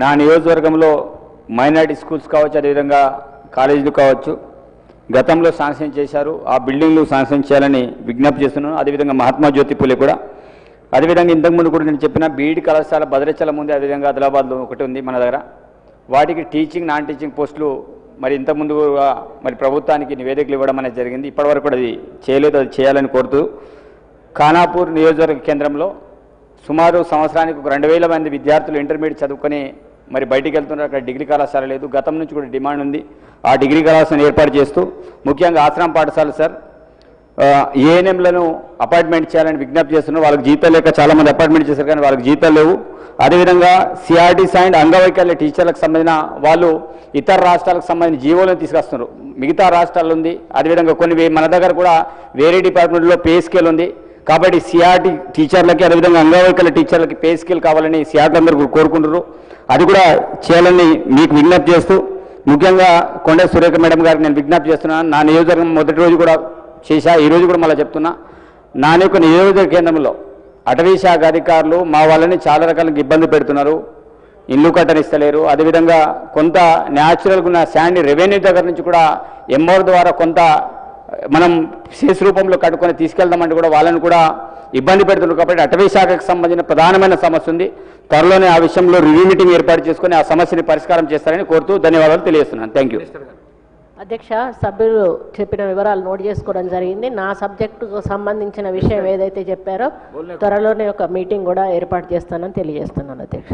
నా నియోజకవర్గంలో minority schools కావచ్చు అదేవిధంగా కాలేజీలు కావచ్చు గతంలో శాంక్షన్ చేశారు. ఆ బిల్డింగ్లు శాంక్షన్ చేయాలని విజ్ఞప్తి చేస్తున్నాను. అదేవిధంగా మహాత్మా జ్యోతి పూలే కూడా. అదేవిధంగా ఇంతకుముందు కూడా నేను చెప్పిన బీఈడి కళాశాల భద్రాచలం ఉంది అదేవిధంగా ఆదిలాబాద్లో ఒకటి ఉంది మన దగ్గర. వాటికి టీచింగ్ నాన్ టీచింగ్ పోస్టులు మరి ఇంతకుముందు కూడా మరి ప్రభుత్వానికి నివేదికలు ఇవ్వడం అనేది జరిగింది. ఇప్పటివరకు కూడా అది చేయలేదు అది చేయాలని కోరుతూ ఖానాపూర్ నియోజకవర్గ కేంద్రంలో సుమారు సంవత్సరానికి ఒక రెండు వేల మంది విద్యార్థులు ఇంటర్మీడియట్ చదువుకొని మరి బయటికి వెళ్తున్నారు. అక్కడ డిగ్రీ కళాశాల లేదు. గతం నుంచి కూడా డిమాండ్ ఉంది. ఆ డిగ్రీ కళాశాలను ఏర్పాటు చేస్తూ ముఖ్యంగా ఆశ్రమ పాఠశాల సార్ ఏఎన్ఎంలను అపాయింట్మెంట్ చేయాలని విజ్ఞప్తి చేస్తున్నారు. వాళ్ళకి జీతాలు లేక చాలామంది అపాయింట్మెంట్ చేశారు కానీ వాళ్ళకి జీతాలు లేవు. అదేవిధంగా సిఆర్టీస్ అండ్ అంగవైకల్య టీచర్లకు సంబంధించిన వాళ్ళు ఇతర రాష్ట్రాలకు సంబంధించిన జీవోలను తీసుకొస్తున్నారు మిగతా రాష్ట్రాలు ఉంది. అదేవిధంగా కొన్ని మన దగ్గర కూడా వేరే డిపార్ట్మెంట్లో పే స్కేల్ ఉంది. కాబట్టి సిఆర్టీ టీచర్లకి అదేవిధంగా అంగవైకల్య టీచర్లకి పే స్కేల్ కావాలని సిఆర్టీ అందరూ కోరుకుంటారు కోరుకుంటున్నారు. అది కూడా చేయాలని మీకు విజ్ఞప్తి చేస్తూ ముఖ్యంగా కొండ సురేఖ మేడం గారికి నేను విజ్ఞప్తి చేస్తున్నాను నా నియోజకవర్గం మొదటి రోజు కూడా చేశా ఈ రోజు కూడా మళ్ళీ చెప్తున్నా. నా యొక్క నియోజక కేంద్రంలో అటవీ శాఖ అధికారులు మా వాళ్ళని చాలా రకాల ఇబ్బంది పెడుతున్నారు. ఇల్లు కట్టనిస్తలేరు. అదేవిధంగా కొంత న్యాచురల్గా ఉన్న శాండ్ రెవెన్యూ దగ్గర నుంచి కూడా ఎంఆర్ ద్వారా కొంత మనం సేస్ రూపంలో కట్టుకొని తీసుకెళ్దామంటే కూడా వాళ్ళని కూడా ఇబ్బంది పెడుతున్నారు కాబట్టి అటవీ శాఖకు సంబంధించిన ప్రధానమైన సమస్య ఉంది. త్వరలోనే ఆ విషయంలో రివ్యూ మీటింగ్ ఏర్పాటు చేసుకొని ఆ సమస్యని పరిష్కారం చేస్తారని కోరుతూ ధన్యవాదాలు తెలియజేస్తున్నాను. థ్యాంక్ యూ అధ్యక్ష సభ్యులు చెప్పిన వివరాలు నోట్ చేసుకోవడం జరిగింది. నా సబ్జెక్టుకు సంబంధించిన విషయం ఏదైతే చెప్పారో త్వరలోనే ఒక మీటింగ్ కూడా ఏర్పాటు చేస్తానని తెలియజేస్తున్నాను అధ్యక్ష.